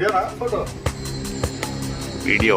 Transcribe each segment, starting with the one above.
Video ना photo video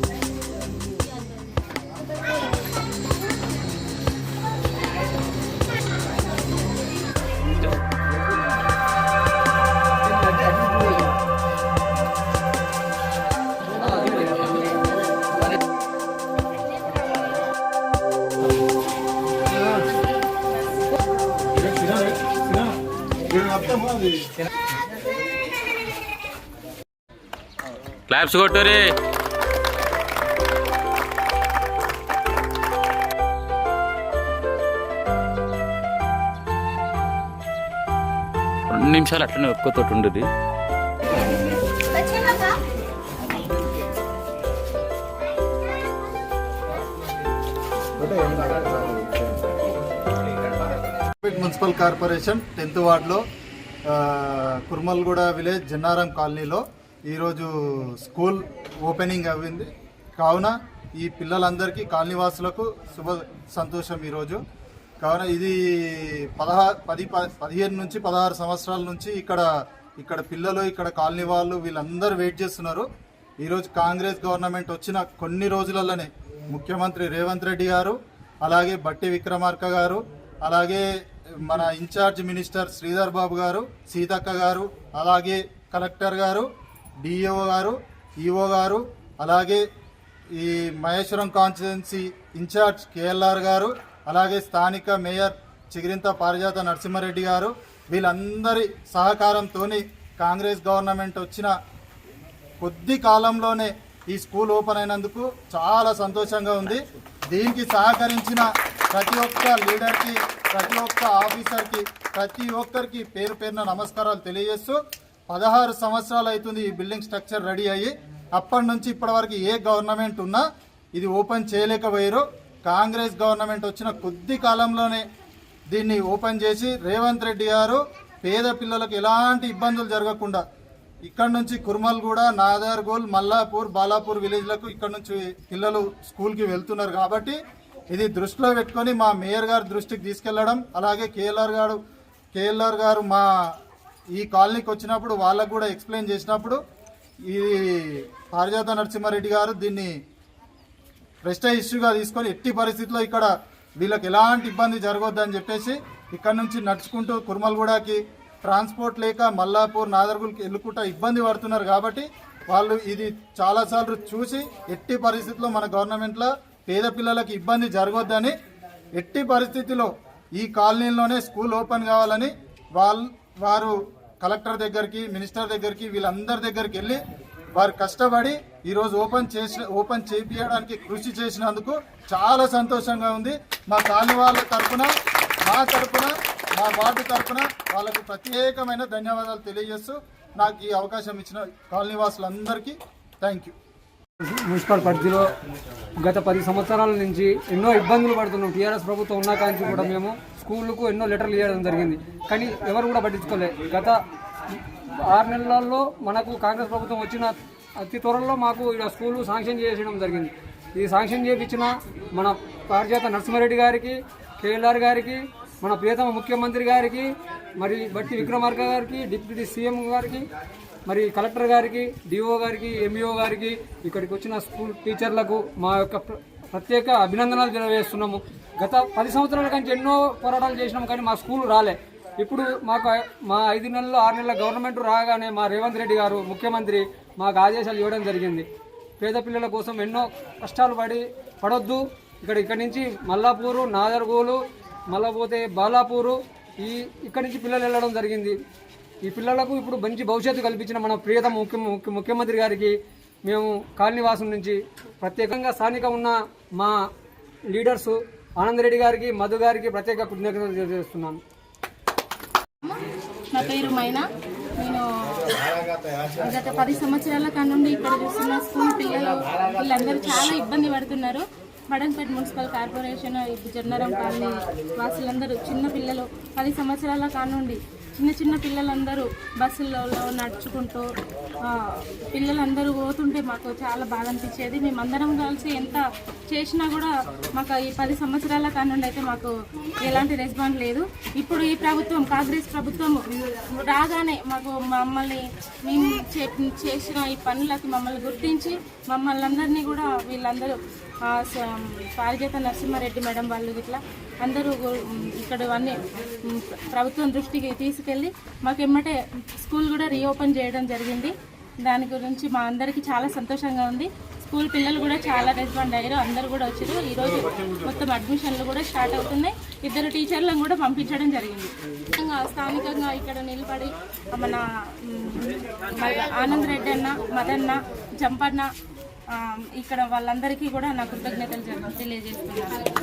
claps కొట్టురి. రెండు నిమిషాలు అట్లనే ఒక్కతోటి ఉండదు. మున్సిపల్ కార్పొరేషన్ టెన్త్ వార్డులో కుర్మల్గూడ విలేజ్ జన్నారం కాలనీలో ఈరోజు స్కూల్ ఓపెనింగ్ అయింది కావున ఈ పిల్లలందరికీ కాలనీవాసులకు శుభ సంతోషం ఈరోజు. కావున ఇది పదహా పది పదిహేను నుంచి పదహారు సంవత్సరాల నుంచి ఇక్కడ ఇక్కడ పిల్లలు ఇక్కడ కాలనీ వాళ్ళు వీళ్ళందరూ వెయిట్ చేస్తున్నారు. ఈరోజు కాంగ్రెస్ గవర్నమెంట్ వచ్చిన కొన్ని రోజులలోనే ముఖ్యమంత్రి రేవంత్ రెడ్డి గారు అలాగే బట్టి విక్రమార్క గారు అలాగే మన ఇన్ఛార్జ్ మినిస్టర్ శ్రీధర్ బాబు గారు సీతక్క గారు అలాగే కలెక్టర్ గారు డిఈఓ గారు ఈఓ గారు అలాగే ఈ మహేశ్వరం కాన్స్టిట్యున్సీ ఇన్ఛార్జ్ కేఎల్ఆర్ గారు అలాగే స్థానిక మేయర్ చిగిరింత పారిజాత నరసింహారెడ్డి గారు వీళ్ళందరి సహకారంతో కాంగ్రెస్ గవర్నమెంట్ వచ్చిన కొద్ది కాలంలోనే ఈ స్కూల్ ఓపెన్ అయినందుకు చాలా సంతోషంగా ఉంది. దీనికి సహకరించిన ప్రతి ఒక్క లీడర్కి ప్రతి ఒక్క ఆఫీసర్కి ప్రతి ఒక్కరికి పేరు పేరున నమస్కారాలు తెలియజేస్తూ పదహారు సంవత్సరాలు అవుతుంది ఈ బిల్డింగ్ స్ట్రక్చర్ రెడీ అయ్యి. అప్పటి నుంచి ఇప్పటివరకు ఏ గవర్నమెంట్ ఉన్నా ఇది ఓపెన్ చేయలేకపోయారు. కాంగ్రెస్ గవర్నమెంట్ వచ్చిన కొద్ది కాలంలోనే దీన్ని ఓపెన్ చేసి రేవంత్ రెడ్డి గారు పేద పిల్లలకు ఎలాంటి ఇబ్బందులు జరగకుండా ఇక్కడ నుంచి కుర్మల్గూడ నాదార్గోల్ మల్లాపూర్ బాలాపూర్ విలేజ్లకు ఇక్కడ నుంచి పిల్లలు స్కూల్కి వెళ్తున్నారు కాబట్టి ఇది దృష్టిలో పెట్టుకొని మా మేయర్ గారి దృష్టికి తీసుకెళ్ళడం అలాగే కేఎల్ఆర్ గారు కేఎల్ఆర్ గారు మా ఈ కాలనీకి వచ్చినప్పుడు వాళ్ళకు కూడా ఎక్స్ప్లెయిన్ చేసినప్పుడు ఈ పారిజాత నరసింహారెడ్డి గారు దీన్ని ప్రెస్టేజ్ ఇష్యూగా తీసుకొని ఎట్టి పరిస్థితుల్లో ఇక్కడ వీళ్ళకి ఎలాంటి ఇబ్బంది జరగొద్దని చెప్పేసి ఇక్కడ నుంచి నడుచుకుంటూ కుర్మల్గూడకి ట్రాన్స్పోర్ట్ లేక మల్లాపూర్ నాదర్గుల్కి వెళ్ళుకుంటా ఇబ్బంది పడుతున్నారు కాబట్టి వాళ్ళు ఇది చాలాసార్లు చూసి ఎట్టి పరిస్థితుల్లో మన గవర్నమెంట్లో పేద పిల్లలకు ఇబ్బంది జరగొద్దని ఎట్టి పరిస్థితిలో ఈ కాలనీలోనే స్కూల్ ఓపెన్ కావాలని వాళ్ళు వారు కలెక్టర్ దగ్గరికి మినిస్టర్ దగ్గరికి వీళ్ళందరి దగ్గరికి వెళ్ళి వారు కష్టపడి ఈరోజు ఓపెన్ చేసి ఓపెన్ చేపించడానికి కృషి చేసినందుకు చాలా సంతోషంగా ఉంది. మా కాలనీ వాళ్ళ తరఫున మా తరఫున మా వార్డు తరఫున వాళ్ళకు ప్రత్యేకమైన ధన్యవాదాలు తెలియజేస్తూ నాకు ఈ అవకాశం ఇచ్చిన కాలనీ వాసులందరికీ థ్యాంక్ యూ. మున్సిపల్ పరిధిలో గత పది సంవత్సరాల నుంచి ఎన్నో ఇబ్బందులు పడుతున్నాం. టీఆర్ఎస్ ప్రభుత్వం ఉన్నా కానీ కూడా మేము స్కూళ్ళకు ఎన్నో లెటర్లు ఇవ్వడం జరిగింది. కానీ ఎవరు కూడా పట్టించుకోలే. గత ఆరు నెలల్లో మనకు కాంగ్రెస్ ప్రభుత్వం వచ్చిన అతి త్వరలో మాకు ఇక్కడ స్కూలు శాంక్షన్ చేసేయడం జరిగింది. ఈ శాంక్షన్ చేయించిన మన పారిజాత నరసింహారెడ్డి గారికి కేఎల్ఆర్ గారికి మన ప్రియతమ ముఖ్యమంత్రి గారికి మరి బట్టి విక్రమార్క గారికి డిప్యూటీ సీఎం గారికి మరి కలెక్టర్ గారికి డిఓ గారికి ఎంఈఓ గారికి ఇక్కడికి వచ్చిన స్కూల్ టీచర్లకు మా యొక్క ప్రత్యేక అభినందనలు తెలియజేస్తున్నాము. గత పది సంవత్సరాల నుంచి ఎన్నో పోరాటాలు చేసినాం కానీ మా స్కూల్ రాలే. ఇప్పుడు మాకు మా ఐదు నెలలు ఆరు నెలల గవర్నమెంట్ రాగానే మా రేవంత్ రెడ్డి గారు ముఖ్యమంత్రి మాకు ఆదేశాలు ఇవ్వడం జరిగింది. పేద పిల్లల కోసం ఎన్నో కష్టాలు పడి పడొద్దు. ఇక్కడ ఇక్కడి నుంచి మల్లాపూరు నాగర్గోలు మళ్ళా పోతే బాలాపూరు ఈ ఇక్కడి నుంచి పిల్లలు వెళ్ళడం జరిగింది. ఈ పిల్లలకు ఇప్పుడు మంచి భవిష్యత్తు కల్పించిన మన ప్రియత ముఖ్య ముఖ్య- ముఖ్యమంత్రి గారికి మేము కాలనీవాసం నుంచి ప్రత్యేకంగా స్థానిక ఉన్న మా లీడర్స్ ఆనందరెడ్డి గారికి మధు గారికి ప్రత్యేక కృతజ్ఞతలు తెలియజేస్తున్నాను నా పేరు మైనా. నేను గత పది సంవత్సరాల కానుండి ఇక్కడ చూస్తున్న స్కూల్ పిల్లలు వీళ్ళందరూ చాలా ఇబ్బంది పడుతున్నారు. మడన్పేట మున్సిపల్ కార్పొరేషన్ ఇప్పుడు కాలనీ వాసులందరూ చిన్న పిల్లలు పది సంవత్సరాల కానుండి చిన్న చిన్న పిల్లలందరూ బస్సులలో నడుచుకుంటూ పిల్లలందరూ పోతుంటే మాకు చాలా బాధ అనిపించేది. మేమందరం కలిసి ఎంత చేసినా కూడా మాకు ఈ పది సంవత్సరాల కానుండి అయితే మాకు ఎలాంటి రెస్పాండ్ లేదు. ఇప్పుడు ఈ ప్రభుత్వం కాంగ్రెస్ ప్రభుత్వం రాగానే మాకు మమ్మల్ని మేము చే- చేసిన ఈ పనులకు మమ్మల్ని గుర్తించి మమ్మల్ని అందరినీ కూడా వీళ్ళందరూ పారిజాత నరసింహారెడ్డి మేడం వాళ్ళు ఇట్లా అందరూ ఇక్కడ అన్ని ప్రభుత్వం దృష్టికి తీసుకెళ్ళి మాకు ఎమ్మటే స్కూల్ కూడా రీఓపెన్ చేయడం జరిగింది. దాని గురించి మా అందరికీ చాలా సంతోషంగా ఉంది. స్కూల్ పిల్లలు కూడా చాలా రెస్పాండ్ అయ్యారు. అందరూ కూడా వచ్చారు. ఈరోజు మొత్తం అడ్మిషన్లు కూడా స్టార్ట్ అవుతున్నాయి. ఇద్దరు టీచర్లను కూడా పంపించడం జరిగింది. స్థానికంగా ఇక్కడ నిలబడి మన ఉమ్, ఆనంద్ రెడ్డి అన్న మదన్న జంపన్న ఇక్కడ వాళ్ళందరికీ కూడా నా కృతజ్ఞతలు తెలియజేస్తున్నాను